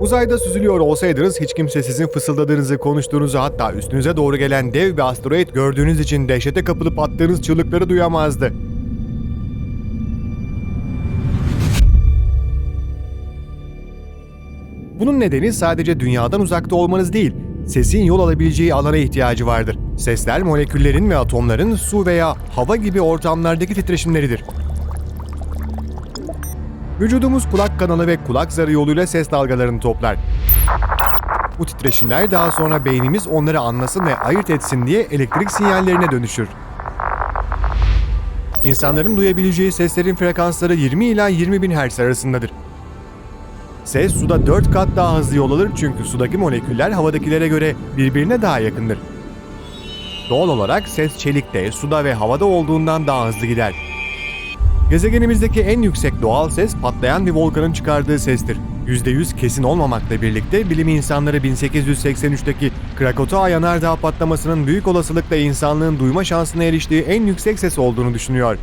Uzayda süzülüyor olsaydınız hiç kimse sizin fısıldadığınızı, konuştuğunuzu hatta üstünüze doğru gelen dev bir asteroid gördüğünüz için dehşete kapılıp attığınız çığlıkları duyamazdı. Bunun nedeni sadece dünyadan uzakta olmanız değil, sesin yol alabileceği alana ihtiyacı vardır. Sesler moleküllerin ve atomların su veya hava gibi ortamlardaki titreşimleridir. Vücudumuz kulak kanalı ve kulak zarı yoluyla ses dalgalarını toplar. Bu titreşimler daha sonra beynimiz onları anlasın ve ayırt etsin diye elektrik sinyallerine dönüşür. İnsanların duyabileceği seslerin frekansları 20 ila 20 bin Hz arasındadır. Ses suda 4 kat daha hızlı yol alır çünkü sudaki moleküller havadakilere göre birbirine daha yakındır. Doğal olarak ses çelikte, suda ve havada olduğundan daha hızlı gider. Gezegenimizdeki en yüksek doğal ses patlayan bir volkanın çıkardığı sestir. %100 kesin olmamakla birlikte bilim insanları 1883'teki Krakatoa yanardağ patlamasının büyük olasılıkla insanlığın duyma şansına eriştiği en yüksek ses olduğunu düşünüyor.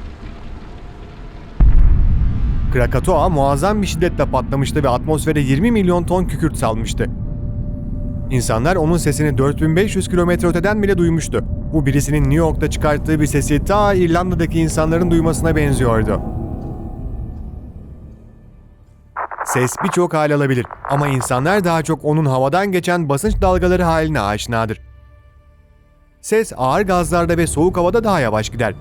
Krakatoa muazzam bir şiddetle patlamıştı ve atmosfere 20 milyon ton kükürt salmıştı. İnsanlar onun sesini 4500 kilometre öteden bile duymuştu. Bu birisinin New York'ta çıkarttığı bir sesi ta İrlanda'daki insanların duymasına benziyordu. Ses birçok hal alabilir ama insanlar daha çok onun havadan geçen basınç dalgaları haline aşinadır. Ses ağır gazlarda ve soğuk havada daha yavaş gider.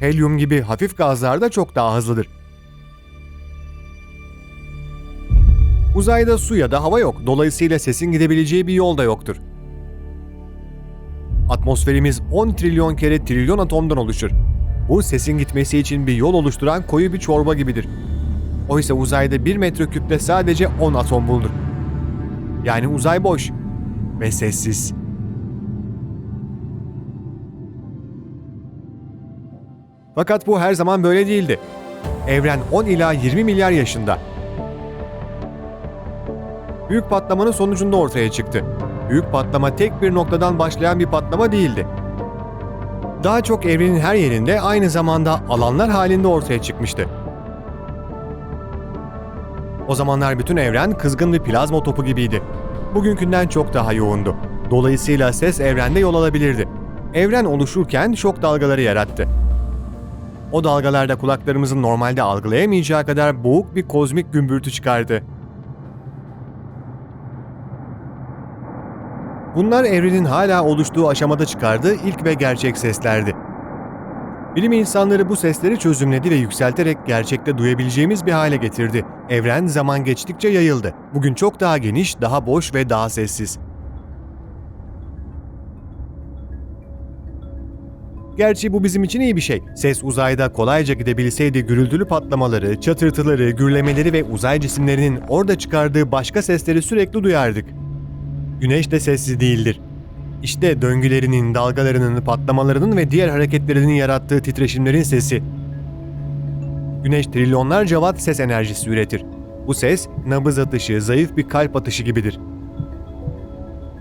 Helyum gibi hafif gazlarda çok daha hızlıdır. Uzayda su ya da hava yok. Dolayısıyla sesin gidebileceği bir yol da yoktur. Atmosferimiz 10 trilyon kere trilyon atomdan oluşur. Bu sesin gitmesi için bir yol oluşturan koyu bir çorba gibidir. Oysa uzayda 1 metreküpte sadece 10 atom bulunur. Yani uzay boş ve sessiz. Fakat bu her zaman böyle değildi. Evren 10 ila 20 milyar yaşında. Büyük patlamanın sonucunda ortaya çıktı. Büyük patlama tek bir noktadan başlayan bir patlama değildi. Daha çok evrenin her yerinde aynı zamanda alanlar halinde ortaya çıkmıştı. O zamanlar bütün evren kızgın bir plazma topu gibiydi. Bugünkünden çok daha yoğundu. Dolayısıyla ses evrende yol alabilirdi. Evren oluşurken şok dalgaları yarattı. O dalgalarda kulaklarımızın normalde algılayamayacağı kadar boğuk bir kozmik gümbürtü çıkardı. Bunlar evrenin hala oluştuğu aşamada çıkardığı ilk ve gerçek seslerdi. Bilim insanları bu sesleri çözümledi ve yükselterek gerçekte duyabileceğimiz bir hale getirdi. Evren zaman geçtikçe yayıldı. Bugün çok daha geniş, daha boş ve daha sessiz. Gerçi bu bizim için iyi bir şey. Ses uzayda kolayca gidebilseydi gürültülü patlamaları, çatırtıları, gürlemeleri ve uzay cisimlerinin orada çıkardığı başka sesleri sürekli duyardık. Güneş de sessiz değildir. İşte döngülerinin, dalgalarının, patlamalarının ve diğer hareketlerinin yarattığı titreşimlerin sesi. Güneş trilyonlarca watt ses enerjisi üretir. Bu ses, nabız atışı, zayıf bir kalp atışı gibidir.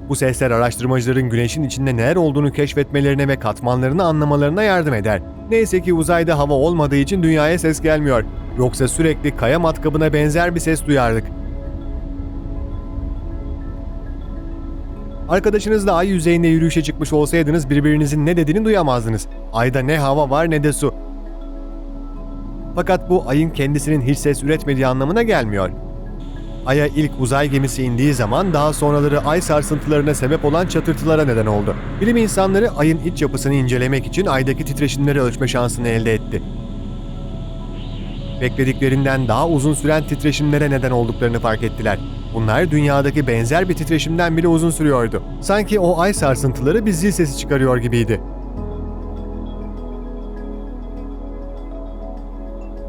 Bu sesler araştırmacıların güneşin içinde neler olduğunu keşfetmelerine ve katmanlarını anlamalarına yardım eder. Neyse ki uzayda hava olmadığı için dünyaya ses gelmiyor. Yoksa sürekli kaya matkabına benzer bir ses duyardık. Arkadaşınızla ay yüzeyinde yürüyüşe çıkmış olsaydınız birbirinizin ne dediğini duyamazdınız. Ayda ne hava var ne de su. Fakat bu ayın kendisinin hiç ses üretmediği anlamına gelmiyor. Ay'a ilk uzay gemisi indiği zaman daha sonraları ay sarsıntılarına sebep olan çatırtılara neden oldu. Bilim insanları ayın iç yapısını incelemek için aydaki titreşimleri ölçme şansını elde etti. Beklediklerinden daha uzun süren titreşimlere neden olduklarını fark ettiler. Bunlar dünyadaki benzer bir titreşimden bile uzun sürüyordu. Sanki o ay sarsıntıları bir zil sesi çıkarıyor gibiydi.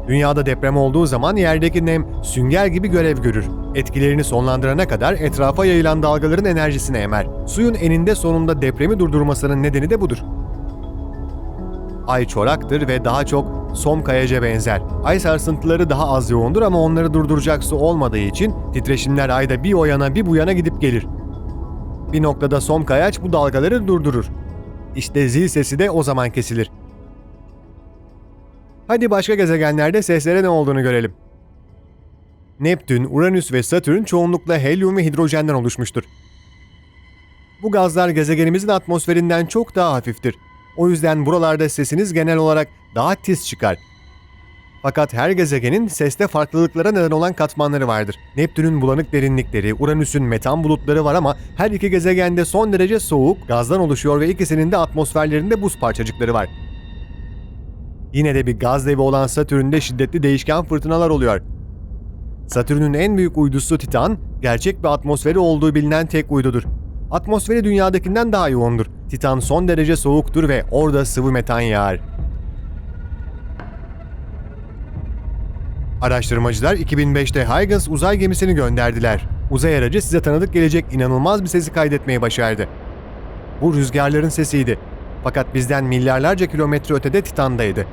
Dünyada deprem olduğu zaman yerdeki nem sünger gibi görev görür. Etkilerini sonlandırana kadar etrafa yayılan dalgaların enerjisini emer. Suyun eninde sonunda depremi durdurmasının nedeni de budur. Ay çoraktır ve daha çok som kayaca benzer. Ay sarsıntıları daha az yoğundur ama onları durduracak su olmadığı için titreşimler ayda bir o yana bir bu yana gidip gelir. Bir noktada som kayaç bu dalgaları durdurur. İşte zil sesi de o zaman kesilir. Hadi başka gezegenlerde seslere ne olduğunu görelim. Neptün, Uranüs ve Satürn çoğunlukla helyum ve hidrojenden oluşmuştur. Bu gazlar gezegenimizin atmosferinden çok daha hafiftir. O yüzden buralarda sesiniz genel olarak daha tiz çıkar. Fakat her gezegenin seste farklılıklara neden olan katmanları vardır. Neptün'ün bulanık derinlikleri, Uranüs'ün metan bulutları var ama her iki gezegende son derece soğuk, gazdan oluşuyor ve ikisinin de atmosferlerinde buz parçacıkları var. Yine de bir gaz devi olan Satürn'de şiddetli değişken fırtınalar oluyor. Satürn'ün en büyük uydusu Titan, gerçek bir atmosferi olduğu bilinen tek uydudur. Atmosferi dünyadakinden daha yoğundur. Titan son derece soğuktur ve orada sıvı metan yağar. Araştırmacılar 2005'te Huygens uzay gemisini gönderdiler. Uzay aracı size tanıdık gelecek inanılmaz bir sesi kaydetmeyi başardı. Bu rüzgarların sesiydi. Fakat bizden milyarlarca kilometre ötede Titan'daydı.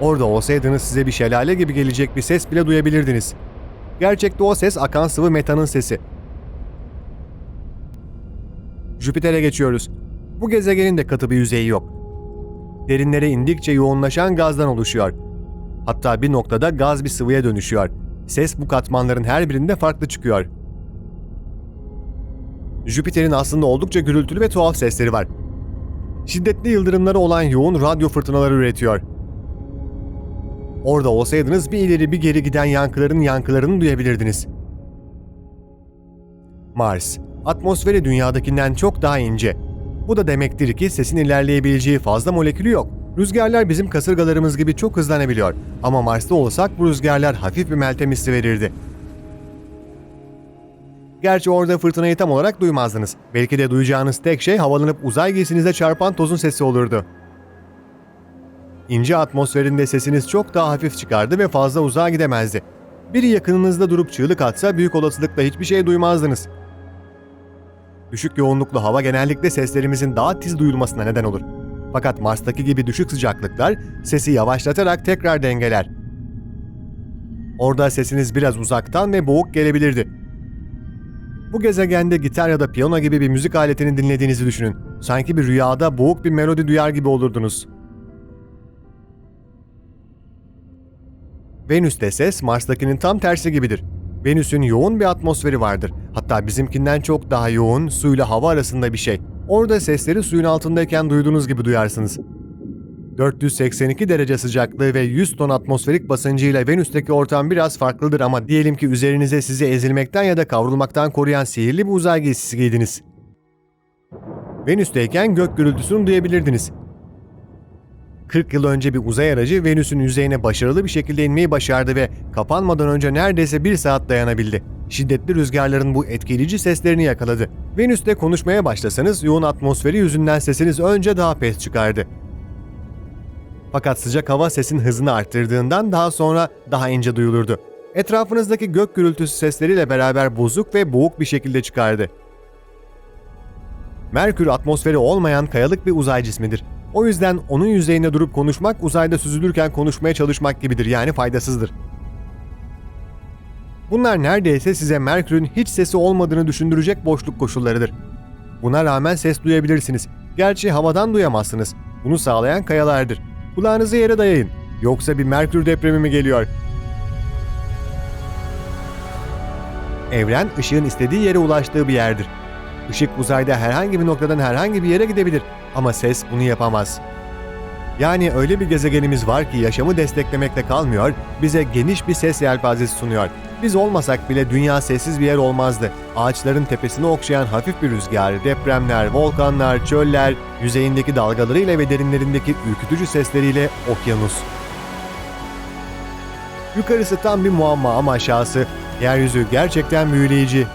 Orada olsaydınız size bir şelale gibi gelecek bir ses bile duyabilirdiniz. Gerçekte o ses akan sıvı metanın sesi. Jüpiter'e geçiyoruz. Bu gezegenin de katı bir yüzeyi yok. Derinlere indikçe yoğunlaşan gazdan oluşuyor. Hatta bir noktada gaz bir sıvıya dönüşüyor. Ses bu katmanların her birinde farklı çıkıyor. Jüpiter'in aslında oldukça gürültülü ve tuhaf sesleri var. Şiddetli yıldırımları olan yoğun radyo fırtınaları üretiyor. Orada olsaydınız bir ileri bir geri giden yankıların yankılarını duyabilirdiniz. Mars, atmosferi dünyadakinden çok daha ince. Bu da demektir ki sesin ilerleyebileceği fazla molekülü yok. Rüzgarlar bizim kasırgalarımız gibi çok hızlanabiliyor ama Mars'ta olsak bu rüzgarlar hafif bir meltem hissi verirdi. Gerçi orada fırtınayı tam olarak duymazdınız. Belki de duyacağınız tek şey havalanıp uzay giysinize çarpan tozun sesi olurdu. İnce atmosferinde sesiniz çok daha hafif çıkardı ve fazla uzağa gidemezdi. Biri yakınınızda durup çığlık atsa büyük olasılıkla hiçbir şey duymazdınız. Düşük yoğunluklu hava genellikle seslerimizin daha tiz duyulmasına neden olur. Fakat Mars'taki gibi düşük sıcaklıklar sesi yavaşlatarak tekrar dengeler. Orada sesiniz biraz uzaktan ve boğuk gelebilirdi. Bu gezegende gitar ya da piyano gibi bir müzik aletini dinlediğinizi düşünün. Sanki bir rüyada boğuk bir melodi duyar gibi olurdunuz. Venüs'te ses Mars'takinin tam tersi gibidir. Venüs'ün yoğun bir atmosferi vardır. Hatta bizimkinden çok daha yoğun, suyla hava arasında bir şey. Orada sesleri suyun altındayken duyduğunuz gibi duyarsınız. 482 derece sıcaklığı ve 100 ton atmosferik basıncıyla Venüs'teki ortam biraz farklıdır ama diyelim ki üzerinize sizi ezilmekten ya da kavrulmaktan koruyan sihirli bir uzay giysisi giydiniz. Venüs'teyken gök gürültüsünü duyabilirdiniz. 40 yıl önce bir uzay aracı Venüs'ün yüzeyine başarılı bir şekilde inmeyi başardı ve kapanmadan önce neredeyse bir saat dayanabildi. Şiddetli rüzgarların bu etkileyici seslerini yakaladı. Venüs'te konuşmaya başlasanız yoğun atmosferi yüzünden sesiniz önce daha pes çıkardı. Fakat sıcak hava sesin hızını arttırdığından daha sonra daha ince duyulurdu. Etrafınızdaki gök gürültüsü sesleriyle beraber bozuk ve boğuk bir şekilde çıkardı. Merkür atmosferi olmayan kayalık bir uzay cismidir. O yüzden onun yüzeyinde durup konuşmak uzayda süzülürken konuşmaya çalışmak gibidir yani faydasızdır. Bunlar neredeyse size Merkür'ün hiç sesi olmadığını düşündürecek boşluk koşullarıdır. Buna rağmen ses duyabilirsiniz. Gerçi havadan duyamazsınız. Bunu sağlayan kayalardır. Kulağınızı yere dayayın. Yoksa bir Merkür depremi mi geliyor? Evren ışığın istediği yere ulaştığı bir yerdir. Işık uzayda herhangi bir noktadan herhangi bir yere gidebilir ama ses bunu yapamaz. Yani öyle bir gezegenimiz var ki yaşamı desteklemekle kalmıyor, bize geniş bir ses yelpazesi sunuyor. Biz olmasak bile dünya sessiz bir yer olmazdı. Ağaçların tepesini okşayan hafif bir rüzgar, depremler, volkanlar, çöller, yüzeyindeki dalgalarıyla ve derinlerindeki ürkütücü sesleriyle okyanus. Yukarısı tam bir muamma ama aşağısı, yeryüzü gerçekten büyüleyici,